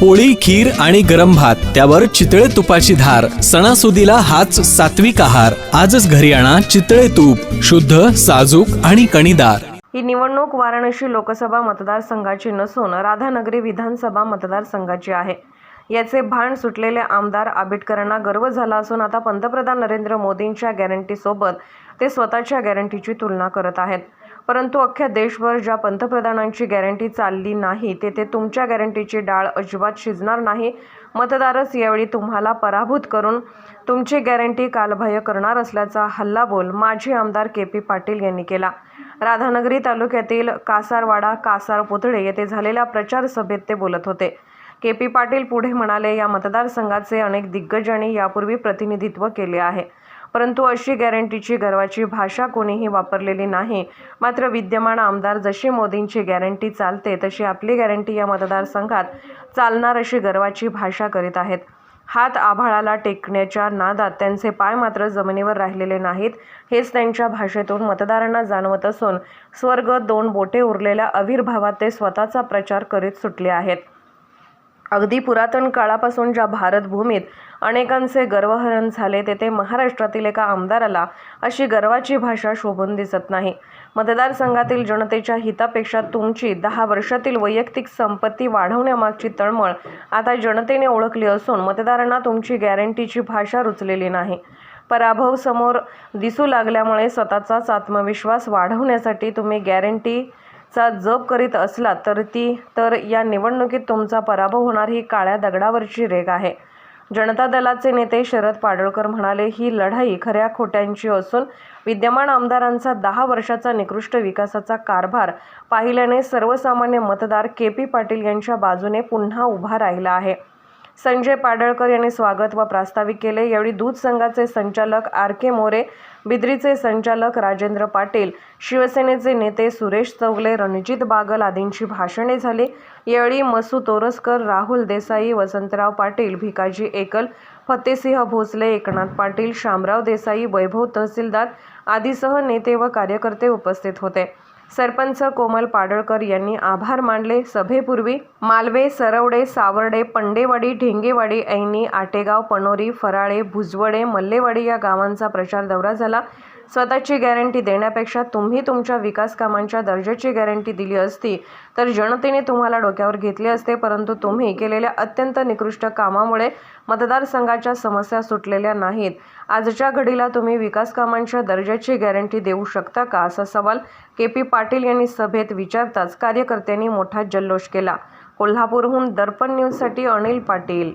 पोळी खीर आणि गरम भात त्यावर चितळे तुपाची धार सणासुदीला हाच सात्विक आहार. आजच घरी आणा चितळे तूप शुद्ध साजूक आणि कणीदार. ही निवडणूक वाराणसी लोकसभा मतदारसंघाची नसून राधानगरी विधानसभा मतदारसंघाची आहे. याचे भान सुटलेले आमदार आंबेडकरांना गर्व झाला असून आता पंतप्रधान नरेंद्र मोदींच्या गॅरंटीसोबत ते स्वतःच्या गॅरंटीची तुलना करत आहेत. परंतु अख्ख्या देशभर ज्या पंतप्रधानांची गॅरंटी चालली नाही तेथे तुमच्या गॅरंटीची डाळ अजिबात शिजणार नाही. मतदारच यावेळी तुम्हाला पराभूत करून तुमची गॅरंटी कालबाह्य करणार असल्याचा हल्लाबोल माजी आमदार के पी पाटील यांनी केला. राधानगरी तालुक्यातील कासारवाडा कासार पुतळे येथे झालेल्या प्रचार सभेत ते बोलत होते. के पी पाटील पुढे म्हणाले या मतदारसंघाचे अनेक दिग्गजांनी यापूर्वी प्रतिनिधित्व केले आहे. परंतु अशी गॅरंटीची गर्वाची भाषा कोणीही वापरलेली नाही. मात्र विद्यमान आमदार जशी मोदींची गॅरंटी चालते तशी आपली गॅरंटी या मतदारसंघात चालणार अशी गर्वाची भाषा करीत आहेत. हात आभाळाला टेकण्याच्या नादात त्यांचे पाय मात्र जमिनीवर राहिलेले नाहीत हेच त्यांच्या भाषेतून मतदारांना जाणवत असून स्वर्ग दोन बोटे उरलेल्या आविर्भावात ते स्वतःचा प्रचार करीत सुटले आहेत. अगदी पुरातन काळापासून ज्या भारतभूमीत अनेकांचे गर्वहरण झाले तेथे महाराष्ट्रातील एका आमदाराला अशी गर्वाची भाषा शोभून दिसत नाही. मतदारसंघातील जनतेच्या हितापेक्षा तुमची दहा वर्षातील वैयक्तिक संपत्ती वाढवण्यामागची तळमळ आता जनतेने ओळखली असून मतदारांना तुमची गॅरंटीची भाषा रुचलेली नाही. पराभव समोर दिसू लागल्यामुळे स्वतःचाच आत्मविश्वास वाढवण्यासाठी तुम्ही गॅरंटी चा जप करीत असला तर ती तर या निवडणुकीत तुमचा पराभव होणार ही काळ्या दगडावरची रेग आहे. जनता दलाचे नेते शरद पाडळकर म्हणाले ही लढाई खऱ्या खोट्यांची असून विद्यमान आमदारांचा दहा वर्षाचा निकृष्ट विकासाचा कारभार पाहिल्याने सर्वसामान्य मतदार के पी पाटील यांच्या बाजूने पुन्हा उभा राहिला आहे. संजय पाडळकर यांनी स्वागत व प्रास्ताविक केले. यावेळी दूध संघाचे संचालक आर के मोरे बिद्रीचे संचालक राजेंद्र पाटील शिवसेनेचे नेते सुरेश चौगले रणजित बागल आदींची भाषणे झाली. यावेळी मसू तोरसकर राहुल देसाई वसंतराव पाटील भिकाजी एकल फतेसिंह भोसले एकनाथ पाटील शामराव देसाई वैभव तहसीलदार आदीसह नेते व कार्यकर्ते उपस्थित होते. सरपंच कोमल पाडळकर यांनी आभार मानले. सभेपूर्वी मालवे सरवडे सावर्डे पंडेवाडी ढेंगेवाडी ऐनी आटेगाव पणोरी फराळे भुजवडे मल्लेवाडी या गावांचा प्रचार दौरा झाला. स्वतःची गॅरंटी देण्यापेक्षा तुम्ही तुमच्या विकास कामांच्या दर्जाची गॅरंटी दिली असती तर जनतेने तुम्हाला डोक्यावर घेतले असते परंतु तुम्ही केलेल्या अत्यंत निकृष्ट कामामुळे मतदारसंघाच्या समस्या सुटलेल्या नाहीत. आजच्या घडीला तुम्ही विकास कामांच्या दर्जाची गॅरंटी देऊ शकता का? असा सवाल के पी पाटील यांनी सभेत विचारताच कार्यकर्त्यांनी मोठा जल्लोष केला. कोल्हापूरहून दर्पण न्यूजसाठी अनिल पाटील